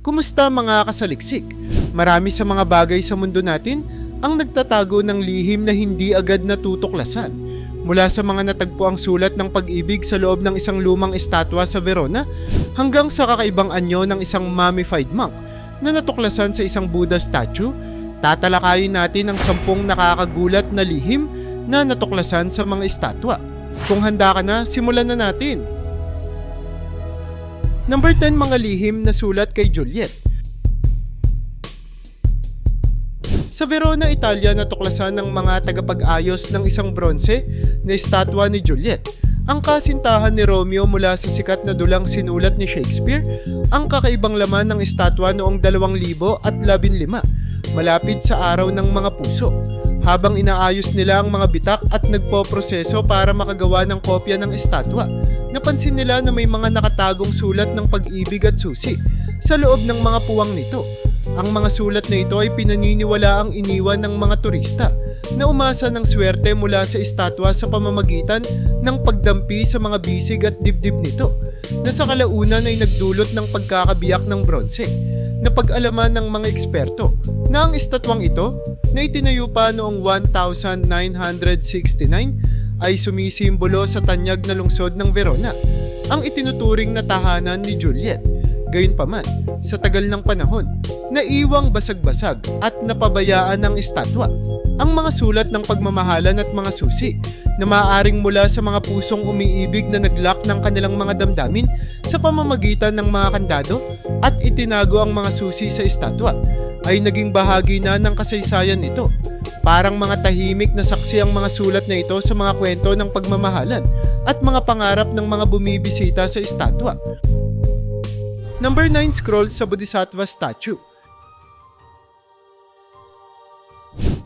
Kumusta mga kasaliksik? Marami sa mga bagay sa mundo natin ang nagtatago ng lihim na hindi agad natutuklasan. Mula sa mga natagpuang sulat ng pag-ibig sa loob ng isang lumang estatwa sa Verona hanggang sa kakaibang anyo ng isang mummified monk na natuklasan sa isang Buddha statue, tatalakayin natin ang sampung nakakagulat na lihim na natuklasan sa mga estatwa. Kung handa ka na, simulan na natin! Number 10 mga lihim na sulat kay Juliet. Sa Verona, Italia, natuklasan ng mga tagapag-ayos ng isang bronze na estatwa ni Juliet. Ang kasintahan ni Romeo mula sa sikat na dulang sinulat ni Shakespeare, ang kakaibang laman ng estatwa noong 2015 malapit sa araw ng mga puso. Habang inaayos nila ang mga bitak at nagpoproseso para makagawa ng kopya ng estatwa, napansin nila na may mga nakatagong sulat ng pag-ibig at susi sa loob ng mga puwang nito. Ang mga sulat na ito ay pinaniniwala ang iniwan ng mga turista na umasa ng swerte mula sa estatwa sa pamamagitan ng pagdampi sa mga bisig at dibdib nito na sa kalaunan ay nagdulot ng pagkakabiyak ng bronze na pag-alaman ng mga eksperto na ang estatwang ito na itinayo pa noong 1969 ay sumisimbolo sa tanyag na lungsod ng Verona, ang itinuturing na tahanan ni Juliet. Gayunpaman, sa tagal ng panahon, naiwang basag-basag at napabayaan ang estatwa. Ang mga sulat ng pagmamahalan at mga susi na maaaring mula sa mga pusong umiibig na naglak ng kanilang mga damdamin sa pamamagitan ng mga kandado at itinago ang mga susi sa estatwa ay naging bahagi na ng kasaysayan nito. Parang mga tahimik na saksi ang mga sulat na ito sa mga kwento ng pagmamahalan at mga pangarap ng mga bumibisita sa estatwa. Number 9 scrolls sa Bodhisattva statue.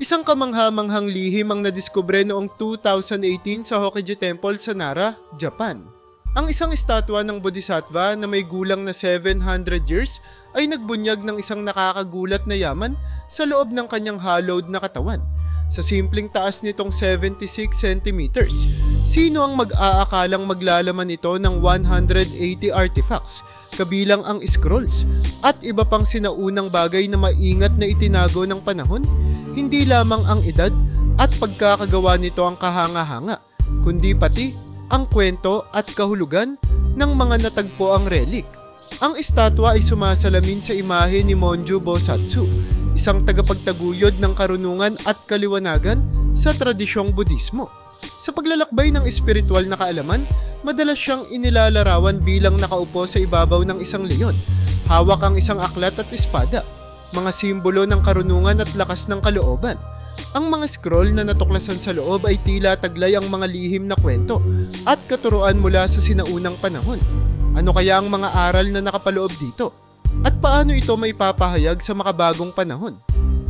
Isang kamangha-manghang lihim ang nadiskubre noong 2018 sa Hokkaido Temple sa Nara, Japan. Ang isang estatwa ng Bodhisattva na may gulang na 700 years ay nagbunyag ng isang nakakagulat na yaman sa loob ng kanyang hollowed na katawan. Sa simpleng taas nitong 76 centimeters, sino ang mag-aakalang maglalaman ito ng 180 artifacts, kabilang ang scrolls at iba pang sinaunang bagay na maingat na itinago ng panahon? Hindi lamang ang edad at pagkakagawa nito ang kahanga-hanga, kundi pati ang kwento at kahulugan ng mga natagpo ang relic. Ang estatwa ay sumasalamin sa imahe ni Monju Bosatsu, isang tagapagtaguyod ng karunungan at kaliwanagan sa tradisyong Budismo. Sa paglalakbay ng espiritual na kaalaman, madalas siyang inilalarawan bilang nakaupo sa ibabaw ng isang leon. Hawak ang isang aklat at espada, mga simbolo ng karunungan at lakas ng kalooban. Ang mga scroll na natuklasan sa loob ay tila taglay ang mga lihim na kwento at katuruan mula sa sinaunang panahon. Ano kaya ang mga aral na nakapaloob dito? At paano ito may papahayag sa makabagong panahon?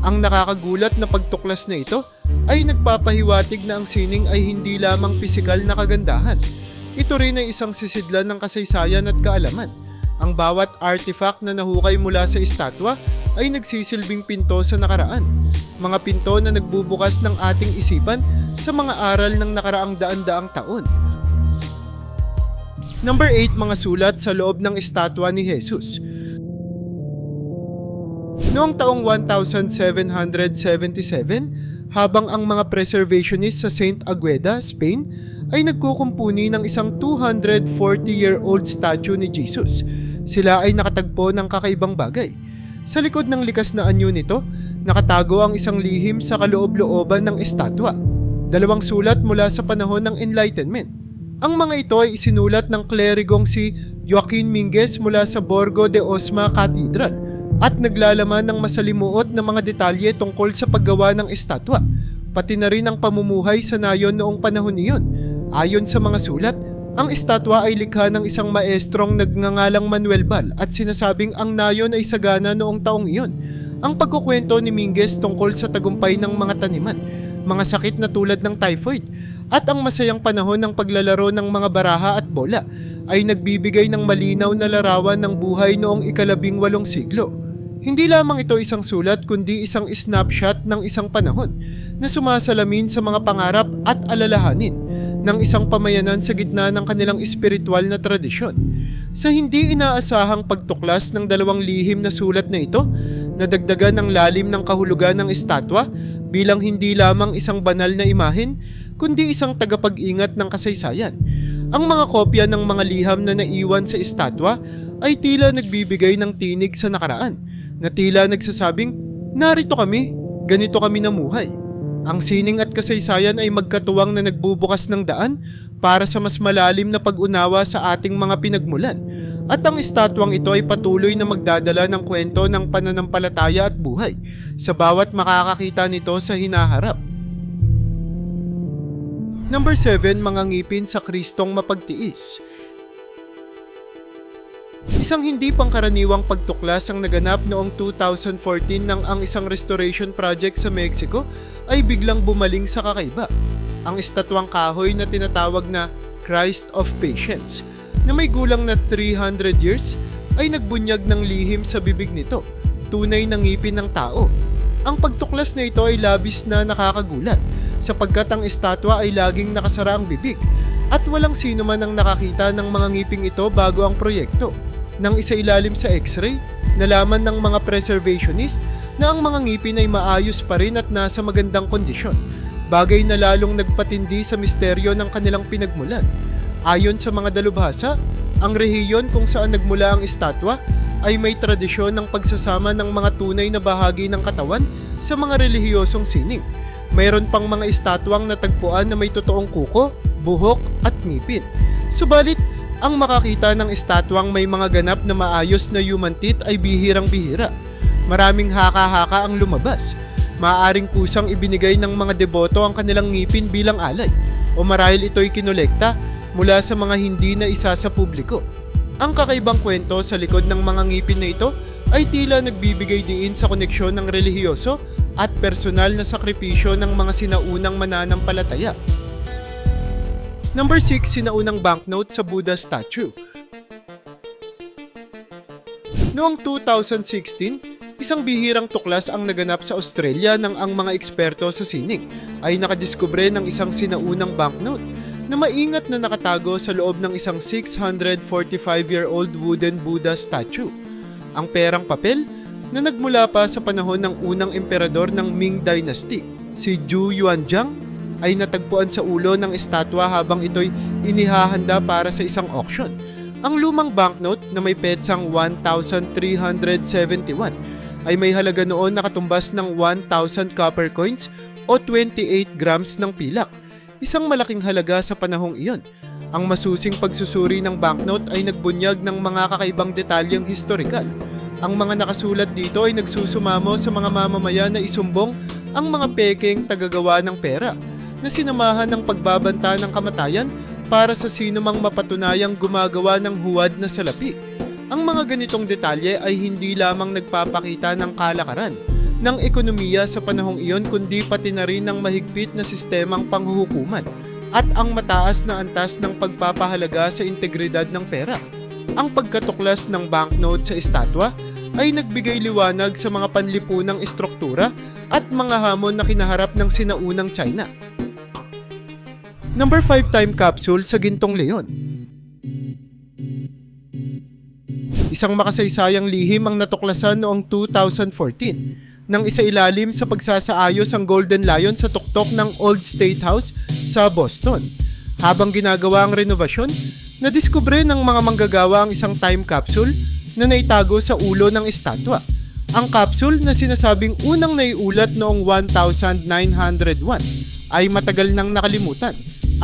Ang nakakagulat na pagtuklas na ito ay nagpapahiwatig na ang sining ay hindi lamang pisikal na kagandahan. Ito rin ay isang sisidlan ng kasaysayan at kaalaman. Ang bawat artifact na nahukay mula sa estatwa ay nagsisilbing pinto sa nakaraan. Mga pinto na nagbubukas ng ating isipan sa mga aral ng nakaraang daan-daang taon. Number 8 mga sulat sa loob ng estatwa ni Jesus. Noong taong 1777, habang ang mga preservationists sa St. Agueda, Spain, ay nagkukumpuni ng isang 240-year-old statue ni Jesus, sila ay nakatagpo ng kakaibang bagay. Sa likod ng likas na anyo nito, nakatago ang isang lihim sa kaloob-looban ng estatwa. Dalawang sulat mula sa panahon ng Enlightenment. Ang mga ito ay isinulat ng klerigong si Joaquin Minguez mula sa Borgo de Osma Cathedral at naglalaman ng masalimuot na mga detalye tungkol sa paggawa ng estatwa, pati na rin ang pamumuhay sa nayon noong panahon niyon. Ayon sa mga sulat, ang estatwa ay likha ng isang maestrong nagngangalang Manuel Bal at sinasabing ang nayon ay sagana noong taong iyon. Ang pagkukwento ni Minguez tungkol sa tagumpay ng mga taniman, mga sakit na tulad ng typhoid, at ang masayang panahon ng paglalaro ng mga baraha at bola ay nagbibigay ng malinaw na larawan ng buhay noong ikalabing walong siglo. Hindi lamang ito isang sulat kundi isang snapshot ng isang panahon na sumasalamin sa mga pangarap at alalahanin ng isang pamayanan sa gitna ng kanilang espiritual na tradisyon. Sa hindi inaasahang pagtuklas ng dalawang lihim na sulat na ito, nadagdagan ang lalim ng kahulugan ng estatwa bilang hindi lamang isang banal na imahin, kundi isang tagapag-ingat ng kasaysayan. Ang mga kopya ng mga liham na naiwan sa estatwa ay tila nagbibigay ng tinig sa nakaraan, na tila nagsasabing, narito kami, ganito kami namuhay. Ang sining at kasaysayan ay magkatuwang na nagbubukas ng daan para sa mas malalim na pag-unawa sa ating mga pinagmulan. At ang estatwang ito ay patuloy na magdadala ng kwento ng pananampalataya at buhay sa bawat makakakita nito sa hinaharap. Number 7, mga ngipin sa Kristong mapagtiis. Isang hindi pangkaraniwang pagtuklas ang naganap noong 2014 nang ang isang restoration project sa Mexico ay biglang bumaling sa kakaiba. Ang estatwang kahoy na tinatawag na Christ of Patience na may gulang na 300 years ay nagbunyag ng lihim sa bibig nito, tunay na ngipin ng tao. Ang pagtuklas na ito ay labis na nakakagulat sapagkat ang estatwa ay laging nakasara ang bibig at walang sino man ang nakakita ng mga ngiping ito bago ang proyekto. Nang isa ilalim sa x-ray, nalaman ng mga preservationist na ang mga ngipin ay maayos pa rin at nasa magandang kondisyon, bagay na lalong nagpatindi sa misteryo ng kanilang pinagmulan. Ayon sa mga dalubhasa, ang rehiyon kung saan nagmula ang estatwa ay may tradisyon ng pagsasama ng mga tunay na bahagi ng katawan sa mga relihiyosong sining. Mayroon pang mga estatwang natagpuan na may totoong kuko, buhok at ngipin. Subalit, ang makakita ng estatwang may mga ganap na maayos na human teeth ay bihirang-bihira. Maraming haka-haka ang lumabas. Maaaring kusang ibinigay ng mga deboto ang kanilang ngipin bilang alay o marahil ito'y kinolekta mula sa mga hindi na isa sa publiko. Ang kakaibang kwento sa likod ng mga ngipin na ito ay tila nagbibigay diin sa koneksyon ng relihiyoso at personal na sakripisyo ng mga sinaunang mananampalataya. Number 6, sinaunang banknote sa Buddha statue. Noong 2016, isang bihirang tuklas ang naganap sa Australia nang ang mga eksperto sa sining ay nakadiskubre ng isang sinaunang banknote na maingat na nakatago sa loob ng isang 645-year-old wooden Buddha statue. Ang perang papel na nagmula pa sa panahon ng unang emperador ng Ming Dynasty, si Zhu Yuanzhang, ay natagpuan sa ulo ng estatwa habang ito'y inihahanda para sa isang auction. Ang lumang banknote na may petsang 1,371 ay may halaga noon nakatumbas ng 1,000 copper coins o 28 grams ng pilak, isang malaking halaga sa panahong iyon. Ang masusing pagsusuri ng banknote ay nagbunyag ng mga kakaibang detalyeng historikal. Ang mga nakasulat dito ay nagsusumamo sa mga mamamayan na isumbong ang mga pekeng tagagawa ng pera na sinamahan ng pagbabanta ng kamatayan para sa sino mang mapatunayang gumagawa ng huwad na salapi. Ang mga ganitong detalye ay hindi lamang nagpapakita ng kalakaran ng ekonomiya sa panahong iyon kundi pati na rin ng mahigpit na sistemang panghuhukuman at ang mataas na antas ng pagpapahalaga sa integridad ng pera. Ang pagkatuklas ng banknote sa estatwa ay nagbigay liwanag sa mga panlipunang estruktura at mga hamon na kinaharap ng sinaunang China. Number 5 time capsule sa Gintong Leon. Isang makasaysayang lihim ang natuklasan noong 2014 nang isa ilalim sa pagsasaayos ang Golden Lion sa tuktok ng Old State House sa Boston. Habang ginagawa ang renovasyon, nadiskubre ng mga manggagawa ang isang time capsule na naitago sa ulo ng estatwa. Ang capsule na sinasabing unang naiulat noong 1901 ay matagal nang nakalimutan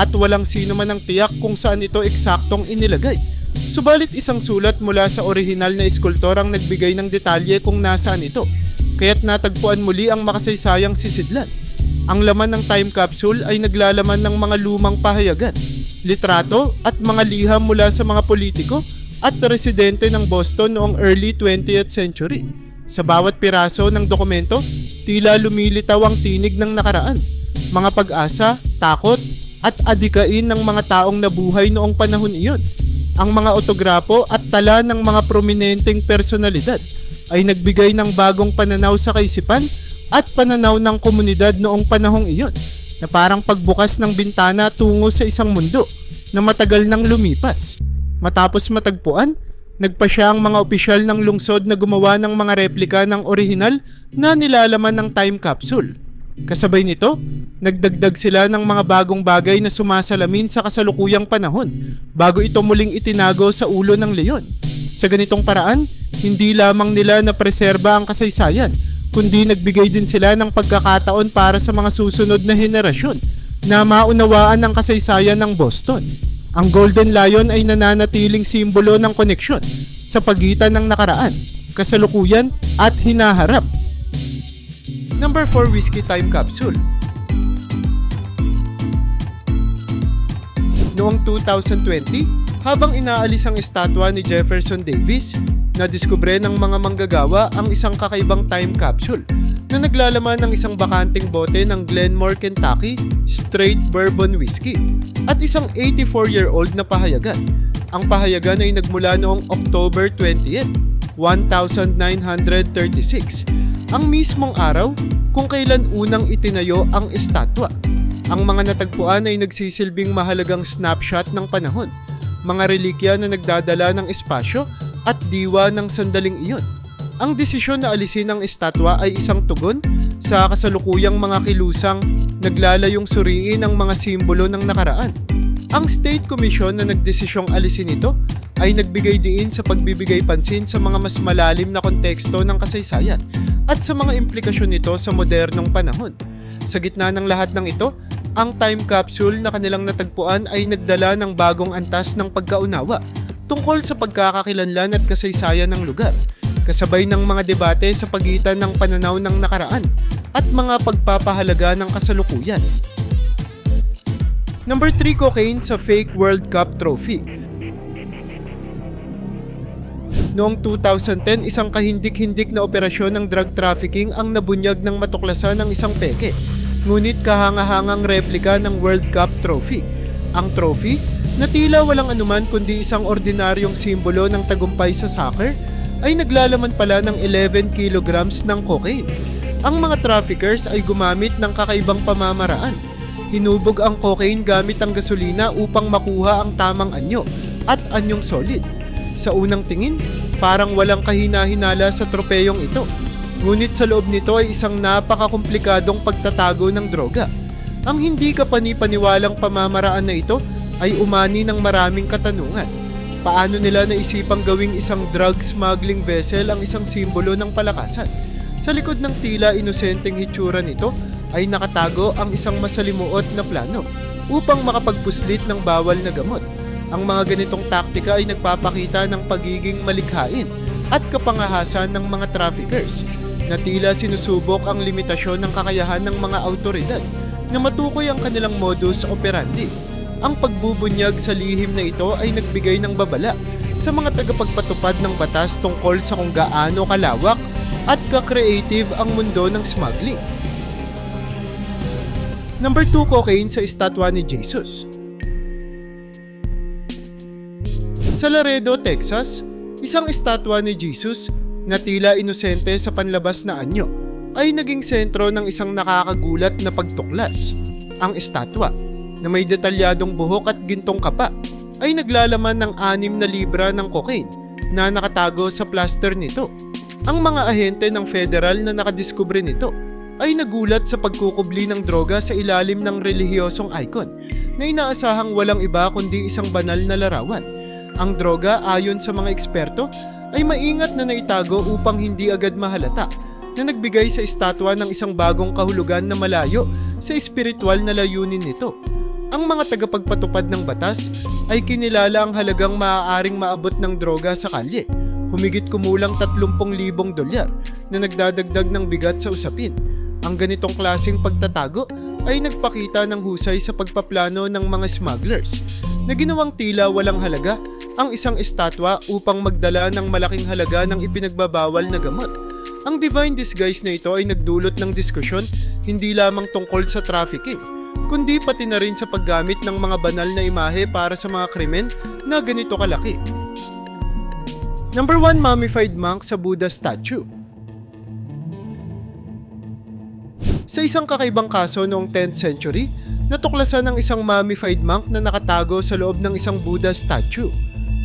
at walang sino man ang tiyak kung saan ito eksaktong inilagay. Subalit isang sulat mula sa orihinal na eskultor ang nagbigay ng detalye kung nasaan ito, kaya't natagpuan muli ang makasaysayang sisidlan. Ang laman ng time capsule ay naglalaman ng mga lumang pahayagan, litrato at mga liham mula sa mga politiko at residente ng Boston noong early 20th century. Sa bawat piraso ng dokumento, tila lumilitaw ang tinig ng nakaraan, mga pag-asa, takot, at adikain ng mga taong nabuhay noong panahon iyon. Ang mga otograpo at tala ng mga prominenteng personalidad ay nagbigay ng bagong pananaw sa kaisipan at pananaw ng komunidad noong panahong iyon. na parang pagbukas ng bintana tungo sa isang mundo na matagal nang lumipas. Matapos matagpuan, nagpa siya ang mga opisyal ng lungsod na gumawa ng mga replika ng orihinal na nilalaman ng time capsule. Kasabay nito, nagdagdag sila ng mga bagong bagay na sumasalamin sa kasalukuyang panahon bago ito muling itinago sa ulo ng leon. Sa ganitong paraan, hindi lamang nila na preserba ang kasaysayan, kundi nagbigay din sila ng pagkakataon para sa mga susunod na henerasyon na maunawaan ang kasaysayan ng Boston. Ang Golden Lion ay nananatiling simbolo ng koneksyon sa pagitan ng nakaraan, kasalukuyan at hinaharap. Number 4 Whiskey Time Capsule Noong 2020, habang inaalis ang estatwa ni Jefferson Davis, nadiskubre ng mga manggagawa ang isang kakaibang time capsule na naglalaman ng isang bakanting bote ng Glenmore, Kentucky Straight Bourbon Whiskey at isang 84-year-old na pahayagan. Ang pahayagan ay nagmula noong October 20th, 1936, ang mismong araw kung kailan unang itinayo ang estatwa. Ang mga natagpuan ay nagsisilbing mahalagang snapshot ng panahon, mga relikya na nagdadala ng espasyo at diwa ng sandaling iyon. Ang desisyon na alisin ang estatwa ay isang tugon sa kasalukuyang mga kilusang naglalayong suriin ang mga simbolo ng nakaraan. Ang State Commission na nagdesisyong alisin ito ay nagbigay diin sa pagbibigay pansin sa mga mas malalim na konteksto ng kasaysayan at sa mga implikasyon nito sa modernong panahon. Sa gitna ng lahat ng ito, ang time capsule na kanilang natagpuan ay nagdala ng bagong antas ng pagkaunawa tungkol sa pagkakakilanlan at kasaysayan ng lugar, kasabay ng mga debate sa pagitan ng pananaw ng nakaraan at mga pagpapahalaga ng kasalukuyan. Number 3 cocaine sa fake World Cup trophy. Noong 2010, isang kahindik-hindik na operasyon ng drug trafficking ang nabunyag ng matuklasan ng isang peke. Ngunit kahangahangang replika ng World Cup trophy. Ang trophy, na tila walang anuman kundi isang ordinaryong simbolo ng tagumpay sa soccer, ay naglalaman pala ng 11 kilograms ng cocaine. Ang mga traffickers ay gumamit ng kakaibang pamamaraan. Hinubog ang cocaine gamit ang gasolina upang makuha ang tamang anyo at anyong solid. Sa unang tingin, parang walang kahina-hinala sa tropeyong ito. Ngunit sa loob nito ay isang napakakomplikadong pagtatago ng droga. Ang hindi ka panipaniwalang pamamaraan na ito ay umani ng maraming katanungan. Paano nila naisipang gawing isang drug smuggling vessel ang isang simbolo ng palakasan? Sa likod ng tila inosenteng hitsura nito ay nakatago ang isang masalimuot na plano upang makapagpuslit ng bawal na gamot. Ang mga ganitong taktika ay nagpapakita ng pagiging malikhain at kapangahasan ng mga traffickers na tila sinusubok ang limitasyon ng kakayahan ng mga autoridad na matukoy ang kanilang modus operandi. Ang pagbubunyag sa lihim na ito ay nagbigay ng babala sa mga tagapagpatupad ng batas tungkol sa kung gaano kalawak at ka-creative ang mundo ng smuggling. Number 2 cocaine sa estatwa ni Jesus. Sa Laredo, Texas, isang estatwa ni Jesus na tila inosente sa panlabas na anyo ay naging sentro ng isang nakakagulat na pagtuklas. Ang estatwa, na may detalyadong buhok at gintong kapa, ay naglalaman ng 6 na libra ng cocaine na nakatago sa plaster nito. Ang mga ahente ng federal na nakadiskubre nito ay nagulat sa pagkukubli ng droga sa ilalim ng relihiyosong icon na inaasahang walang iba kundi isang banal na larawan. Ang droga ayon sa mga eksperto ay maingat na naitago upang hindi agad mahalata na nagbigay sa estatwa ng isang bagong kahulugan na malayo sa espiritual na layunin nito. Ang mga tagapagpatupad ng batas ay kinilala ang halagang maaaring maabot ng droga sa kalye, humigit kumulang 30,000 dolyar na nagdadagdag ng bigat sa usapin. Ang ganitong klasing pagtatago ay nagpakita ng husay sa pagpaplano ng mga smugglers na ginawang tila walang halaga ang isang estatwa upang magdala ng malaking halaga ng ipinagbabawal na gamot. Ang divine disguise na ito ay nagdulot ng diskusyon hindi lamang tungkol sa trafficking, kundi pati na rin sa paggamit ng mga banal na imahe para sa mga krimen na ganito kalaki. Number 1 Mummified Monk sa Buddha Statue Sa isang kakaibang kaso noong 10th century, natuklasan ng isang mummified monk na nakatago sa loob ng isang Buddha statue.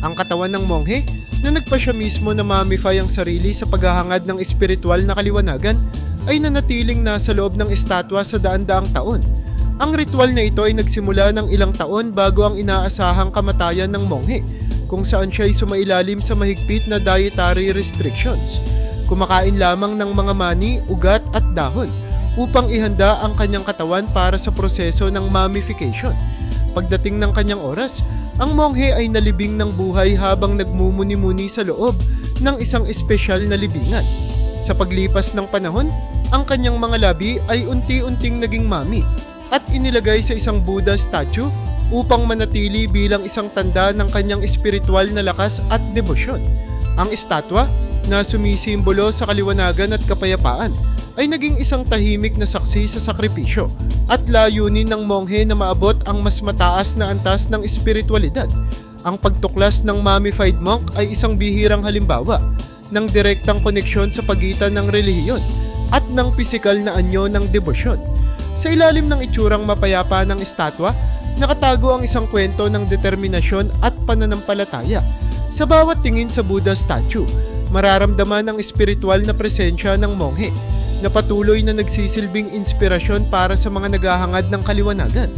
Ang katawan ng monghe na nagpa siya mismo na mummify ang sarili sa paghahangad ng espiritual na kaliwanagan ay nanatiling nasa loob ng estatwa sa daan-daang taon. Ang ritual na ito ay nagsimula ng ilang taon bago ang inaasahang kamatayan ng monghe kung saan siya ay sumailalim sa mahigpit na dietary restrictions. Kumakain lamang ng mga mani, ugat at dahon upang ihanda ang kanyang katawan para sa proseso ng mummification. Pagdating ng kanyang oras, ang monghe ay nalibing ng buhay habang nagmumuni-muni sa loob ng isang espesyal na libingan. Sa paglipas ng panahon, ang kanyang mga labi ay unti-unting naging mami at inilagay sa isang Buddha statue upang manatili bilang isang tanda ng kanyang espiritual na lakas at debosyon. Ang estatwa, na sumisimbolo sa kaliwanagan at kapayapaan, ay naging isang tahimik na saksi sa sakripisyo at layunin ng monghe na maabot ang mas mataas na antas ng espiritualidad. Ang pagtuklas ng mummified monk ay isang bihirang halimbawa ng direktang koneksyon sa pagitan ng relihiyon at ng pisikal na anyo ng debosyon. Sa ilalim ng itsurang mapayapa ng estatwa, nakatago ang isang kwento ng determinasyon at pananampalataya. Sa bawat tingin sa Buddha statue, mararamdaman ang espiritual na presensya ng monghe na patuloy na nagsisilbing inspirasyon para sa mga naghahangad ng kaliwanagan.